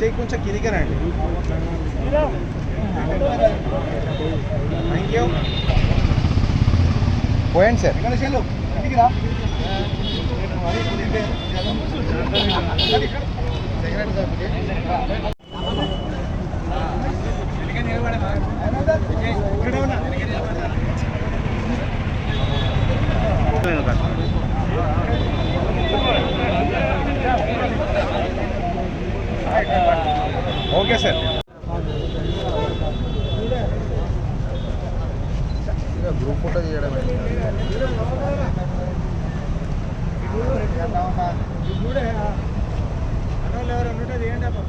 చెయ్యి కొంచెం కిరికరండి థ్యాంక్ యూ పోయండి సార్. ఇంటికి రా. Okay sir. గ్రూప్ ఫోటో తీయడం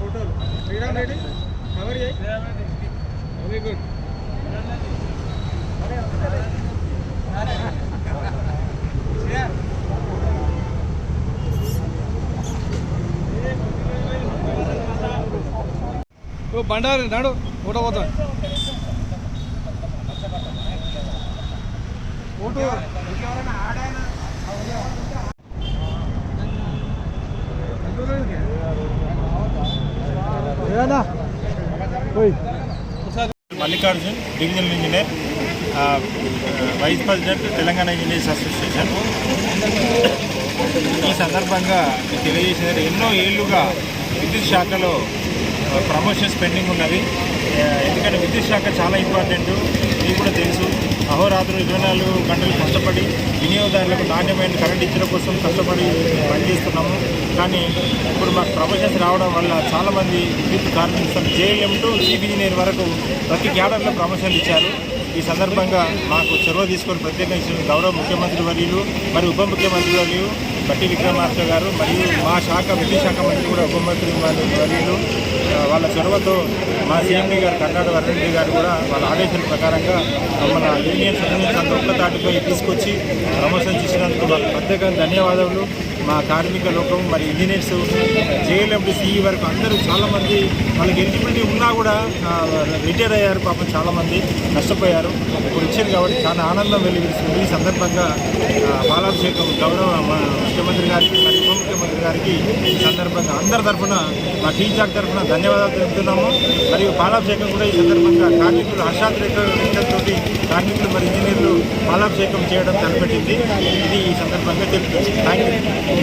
ఫోటోలు శ్రీరామ్ రెడ్డి. కవర్ చేయి వెరీ గుడ్ బండారు నాడు ఊట పోతా. Photo. Mallikarjun divisional engineer vice president Telangana engineers association. ఈ సందర్భంగా మీకు తెలియజేసేది ఎన్నో ఏళ్ళుగా విద్యుత్ శాఖలో ప్రమోషన్స్ పెండింగ్ ఉన్నది ఎందుకంటే విద్యుత్ శాఖ చాలా ఇంపార్టెంట్ మీకు కూడా తెలుసు. అహోరాత్రులు ఇరవై నాలుగు గంటలు కష్టపడి వినియోగదారులకు నాణ్యమైన కరెంట్ ఇచ్చడం కోసం కష్టపడి పనిచేస్తున్నాము. కానీ ఇప్పుడు మాకు ప్రమోషన్స్ రావడం వల్ల చాలామంది విద్యుత్ కార్మికులు జేఎం టు చీఫ్ ఇంజనీర్ వరకు ప్రతి క్యాడర్లో ప్రమోషన్లు ఇచ్చారు. ఈ సందర్భంగా మాకు చొరవ తీసుకొని ప్రత్యేకంగా ఇచ్చిన గౌరవ ముఖ్యమంత్రి వర్యులు మరియు ఉప ముఖ్యమంత్రి వర్యులు బట్టి విక్రమార్క గారు మరియు మా శాఖ విద్యుత్ శాఖ మంత్రి కూడా ఉపమంత్రి వర్యులు వాళ్ళ చొరవతో మా సీఎండీ గారు కర్ణాటక వరుణ్ గారు కూడా వాళ్ళ ఆదేశాల ప్రకారంగా మన యూనియన్ యూనియన్స్ ఒక్క తాటిపై తీసుకొచ్చి ప్రమోషన్ చేసినందుకు వాళ్ళకి ప్రత్యేకంగా ధన్యవాదాలు మా కార్మిక లోకం మరి ఇంజనీర్స్ జేఎల్ఎండి సిఈ వరకు అందరూ చాలామంది వాళ్ళకి ఎలిజిబిలిటీ ఉన్నా కూడా రిటైర్ అయ్యారు పాపం చాలామంది నష్టపోయారు. ఇప్పుడు ఇచ్చారు కాబట్టి చాలా ఆనందం వెలిగిస్తుంది ఈ సందర్భంగా బాలాభిషేకం గౌరవ మా ముఖ్యమంత్రి గారికి మరి ఉప ముఖ్యమంత్రి గారికి ఈ సందర్భంగా అందరి తరఫున మా టీ తరఫున ధన్యవాదాలు తెలుపుతున్నాము. మరియు పాలాభిషేకం కూడా ఈ సందర్భంగా కార్మికులు హర్షాతిరేకంతో కార్మికులు మరి ఇంజనీర్లు పాలాభిషేకం చేయడం తలపెట్టింది. ఇది ఈ సందర్భంగా తెలుపుతుంది. Thank you